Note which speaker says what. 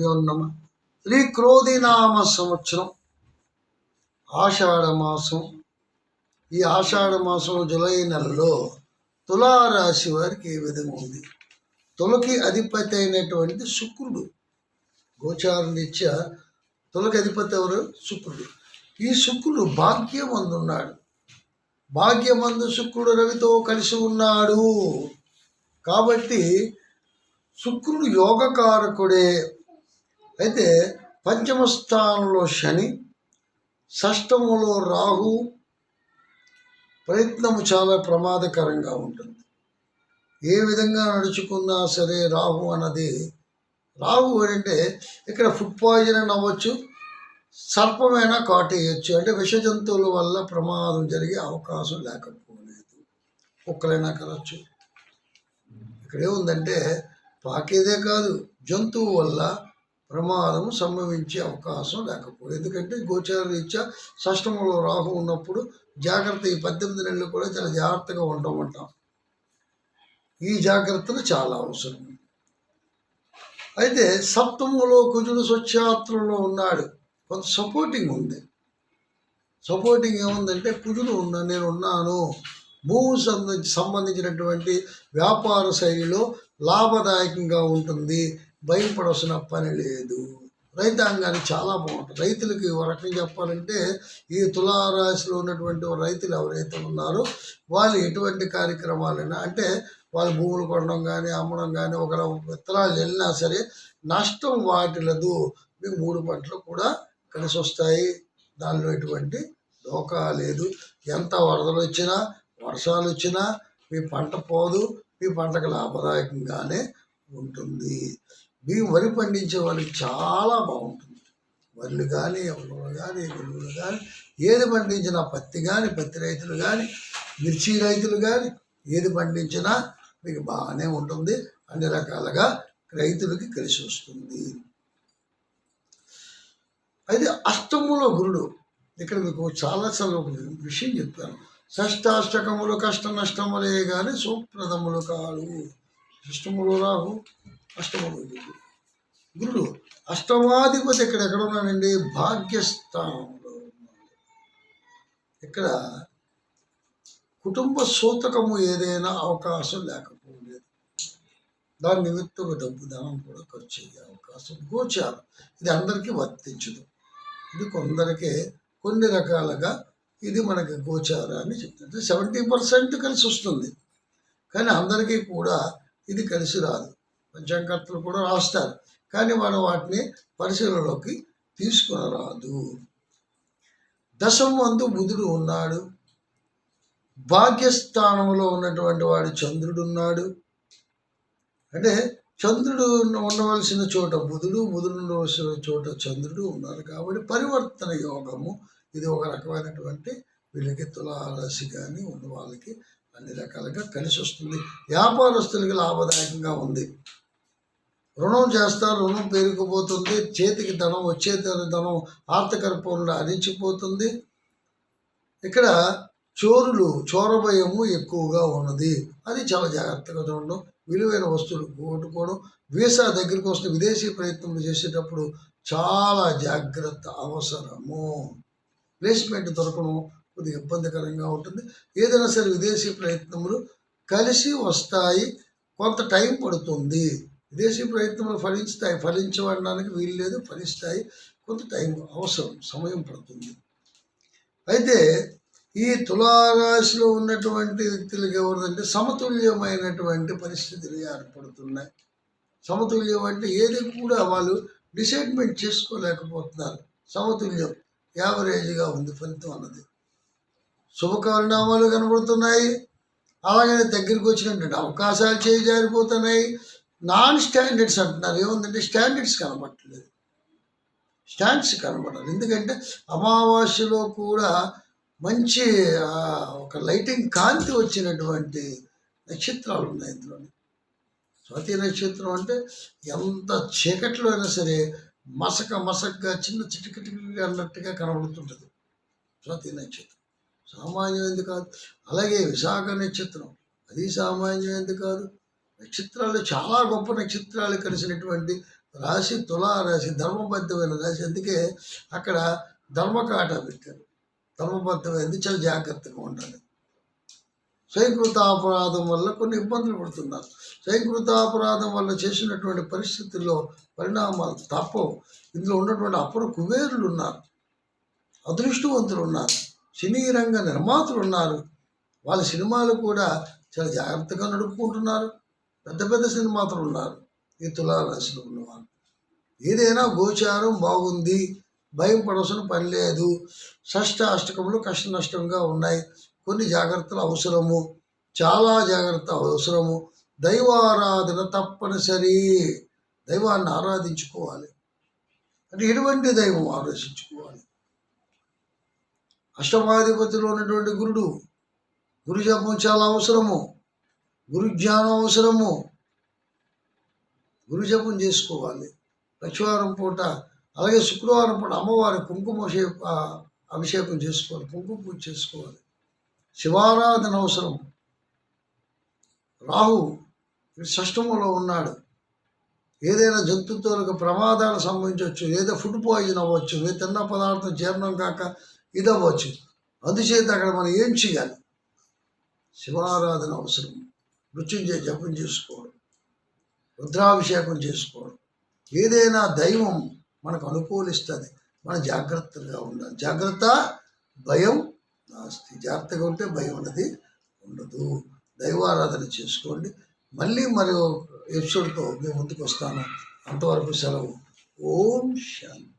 Speaker 1: శ్రీగురుభ్యో నమ శ్రీ క్రోధినామ సంవత్సరం. ఆషాఢమాసం ఈ ఆషాఢ మాసం జూలై నెలలో తులారాశి వారికి ఏ విధంగా ఉంది? తులకి అధిపతి అయినటువంటి శుక్రుడు. గోచారం రీత్యా తులకి అధిపతి ఎవరు? శుక్రుడు. ఈ శుక్రుడు భాగ్యమందు ఉన్నాడు. భాగ్యమందు శుక్రుడు రవితో కలిసి ఉన్నాడు. కాబట్టి శుక్రుడు యోగకారకుడే. అయితే పంచమ స్థానంలో శని షష్టములో రాహు ప్రయత్నము చాలా ప్రమాదకరంగా ఉంటుంది. ఏ విధంగా నడుచుకున్నా సరే రాహు అన్నది రాహు అంటే ఇక్కడ ఫుడ్ పాయిజన్ అవ్వచ్చు సర్పమైనా కాటేయచ్చు. అంటే విష జంతువుల వల్ల ప్రమాదం జరిగే అవకాశం లేకపోలేదు. కుక్కలైనా కలవచ్చు. ఇక్కడే ఉందంటే పాకేదే కాదు జంతువు వల్ల ప్రమాదం సంభవించే అవకాశం లేకపోవడం. ఎందుకంటే గోచార రీత్యా షష్టమంలో రాహు ఉన్నప్పుడు జాగ్రత్త ఈ పద్దెనిమిది నెలలు కూడా చాలా జాగ్రత్తగా ఉండమంటాం ఈ జాగ్రత్తలు చాలా అవసరం. అయితే సప్తములో కుజుడు స్వచ్ఛాత్రంలో ఉన్నాడు. కొంత సపోర్టింగ్ ఉంది. సపోర్టింగ్ ఏముందంటే కుజుడు ఉన్నా నేను ఉన్నాను. భూమి సంబంధించి సంబంధించినటువంటి వ్యాపార శైలిలో లాభదాయకంగా ఉంటుంది. భయపడవలసిన పని లేదు. రైతాంగానికి చాలా బాగుంటుంది. రైతులకి ఒక రకంగా చెప్పాలంటే ఈ తులారాశిలో ఉన్నటువంటి రైతులు ఎవరైతే ఉన్నారో వాళ్ళు ఎటువంటి కార్యక్రమాలైనా అంటే వాళ్ళు భూములు కొనడం కానీ అమ్మడం కానీ ఒక విత్తనాలు వెళ్ళినా సరే నష్టం వాటిలదు. మీకు మూడు పంటలు కూడా కలిసి వస్తాయి దానిలో ఎటువంటి దోకా లేదు. ఎంత వరదలు వచ్చినా వర్షాలు వచ్చినా మీ పంట పోదు. మీ పంటకు లాభదాయకంగానే ఉంటుంది. మీ వరి పండించే వాళ్ళకి చాలా బాగుంటుంది. వరిలు కానీ ఎవరు కానీ గురువులు కానీ ఏది పండించినా పత్తి కానీ పత్తి రైతులు కానీ మిర్చి రైతులు కానీ ఏది పండించినా మీకు బాగానే ఉంటుంది. అన్ని రకాలుగా రైతులకి కలిసి వస్తుంది. అయితే అష్టములో గురుడు ఇక్కడ మీకు చాలాసార్లు ఒక విషయం చెప్పాను. షష్టాష్టకములు కష్ట నష్టములే కానీ సుప్రదములు కాదు. అష్టములు రాహు అష్టములు గురుడు అష్టమాధిపతి ఇక్కడ ఎక్కడ ఉన్నాడండి? భాగ్యస్థానంలో ఉన్నాడు. ఇక్కడ కుటుంబ సూతకము ఏదైనా అవకాశం లేకపోలేదు. దాని నిమిత్తం డబ్బు ధనం కూడా ఖర్చు అయ్యే అవకాశం గోచారం. ఇది అందరికీ వర్తించదు. ఇది కొందరికే కొన్ని రకాలుగా ఇది మనకి గోచారాన్ని చెప్తుంది. సెవెంటీ పర్సెంట్ కలిసి వస్తుంది. కానీ అందరికీ కూడా ఇది కలిసి రాదు. పంచాంగకర్తలు కూడా రాస్తారు. కానీ మనం వాటిని పరిశీలనలోకి తీసుకుని రాదు దశం వందు బుధుడు ఉన్నాడు. భాగ్యస్థానంలో ఉన్నటువంటి వాడు చంద్రుడు ఉన్నాడు. అంటే చంద్రుడు ఉండవలసిన చోట బుధుడు బుధుడు ఉండవలసిన చోట చంద్రుడు ఉన్నారు కాబట్టి పరివర్తన యోగము ఇది ఒక రకమైనటువంటి వీళ్ళకి తులారాశి కానీ ఉన్న వాళ్ళకి అన్ని రకాలుగా కలిసి వస్తుంది వ్యాపారస్తులకి లాభదాయకంగా ఉంది. రుణం చేస్తారు రుణం పెరిగిపోతుంది చేతికి ధనం వచ్చే ధనం ఆర్థిక రూపంలో అరిచిపోతుంది ఇక్కడ చోరులు చోరభయము ఎక్కువగా ఉన్నది. అది చాలా జాగ్రత్తగా చూడడం. విలువైన వస్తువులు కొట్టుకోవడం వీసా దగ్గరికి వస్తే విదేశీ ప్రయత్నం చేసేటప్పుడు చాలా జాగ్రత్త అవసరము. ప్లేస్మెంట్ దొరకడం కొద్దిగా ఇబ్బందికరంగా ఉంటుంది. ఏదైనా సరే విదేశీ ప్రయత్నములు కలిసి వస్తాయి. కొంత టైం పడుతుంది. విదేశీ ప్రయత్నములు ఫలిస్తాయి ఫలించబడడానికి వీలు లేదు ఫలిస్తాయి. కొంత టైం అవసరం. సమయం పడుతుంది. అయితే ఈ తులారాశిలో ఉన్నటువంటి వ్యక్తులకు ఎవరిదంటే సమతుల్యమైనటువంటి పరిస్థితులు ఏర్పడుతున్నాయి. సమతుల్యం అంటే ఏది కూడా వాళ్ళు డిసైడ్మెంట్ చేసుకోలేకపోతున్నారు. సమతుల్యం యావరేజ్గా ఉంది ఫలితం అన్నది. శుభకారణామాలు కనబడుతున్నాయి. అలాగే దగ్గరికి వచ్చినటువంటి అవకాశాలు చేజారిపోతున్నాయి. నాన్ స్టాండర్డ్స్ అంటున్నారు. ఏముందంటే స్టాండర్డ్స్ కనబట్టలేదు స్టాండ్స్ కనబడాలి ఎందుకంటే అమావాస్యలో కూడా మంచి ఒక లైటింగ్ కాంతి వచ్చినటువంటి నక్షత్రాలు ఉన్నాయి ఇందులోని. స్వాతి నక్షత్రం అంటే ఎంత చీకట్లో అయినా సరే మసక మసకగా చిన్న చిటికిటికి అన్నట్టుగా కనబడుతుంటుంది స్వాతి నక్షత్రం. సామాన్యమైనది కాదు? అలాగే విశాఖ నక్షత్రం. అది సామాన్యమైనది కాదు? నక్షత్రాలు చాలా గొప్ప నక్షత్రాలు కలిసినటువంటి రాశి తులారాశి ధర్మబద్ధమైన రాశి. అందుకే అక్కడ ధర్మకాట పెట్టారు. ధర్మబద్ధమైంది చాలా జాగ్రత్తగా ఉండాలి. స్వయంకృత అపరాధం వల్ల కొన్ని ఇబ్బందులు పడుతున్నారు. స్వయంకృత అపరాధం వల్ల చేసినటువంటి పరిస్థితుల్లో పరిణామాలు తప్పవు. ఇందులో ఉన్నటువంటి అప్పుడు కుబేరులు ఉన్నారు. అదృష్టవంతులు ఉన్నారు. సినీ రంగ నిర్మాతలు ఉన్నారు. వాళ్ళ సినిమాలు కూడా చాలా జాగ్రత్తగా నడుపుకుంటున్నారు. పెద్ద పెద్ద సినిమాతలు ఉన్నారు. ఈ తులారాశిలో ఉన్నవాళ్ళు. ఏదైనా గోచారం బాగుంది భయం పడవలసిన పని లేదు. షష్ట అష్టకములు కష్ట నష్టంగా ఉన్నాయి. కొన్ని జాగ్రత్తలు అవసరము. చాలా జాగ్రత్త అవసరము. దైవారాధన తప్పనిసరి. దైవాన్ని ఆరాధించుకోవాలి. అంటే ఎటువంటి దైవం ఆలోచించుకోవాలి? అష్టమాధిపతిలో ఉన్నటువంటి గురుడు. గురు జపం చాలా అవసరము. గురు జ్ఞానం అవసరము గురు జపం చేసుకోవాలి. లక్షవారం పూట అలాగే శుక్రవారం పూట అమ్మవారి కుంకుమ అభిషేకం చేసుకోవాలి. కుంకుమ పూజ చేసుకోవాలి. శివారాధన అవసరం. రాహు షష్టములో ఉన్నాడు. ఏదైనా జంతువులకు ప్రమాదాలు సంభవించవచ్చు ఏదో ఫుడ్ పాయిజన్ అవ్వచ్చు. ఏ తిన్న పదార్థం జీర్ణం కాక ఇది అవ్వచ్చు అందుచేత అక్కడ మనం ఏం చేయాలి? శివారాధన అవసరం. మృత్యుంజయ జపం చేసుకోవడం రుద్రాభిషేకం చేసుకోవడం. ఏదైనా దైవం మనకు అనుకూలిస్తుంది మన జాగ్రత్తగా ఉండాలి. జాగ్రత్త భయం నాస్తి. జాగ్రత్తగా ఉంటే భయం అన్నది ఉండదు. దైవారాధన చేసుకోండి. మళ్ళీ మరో ఎపిసోడ్తో మేము ముందుకు వస్తాను. అంతవరకు సెలవు. ఓం శాంతి.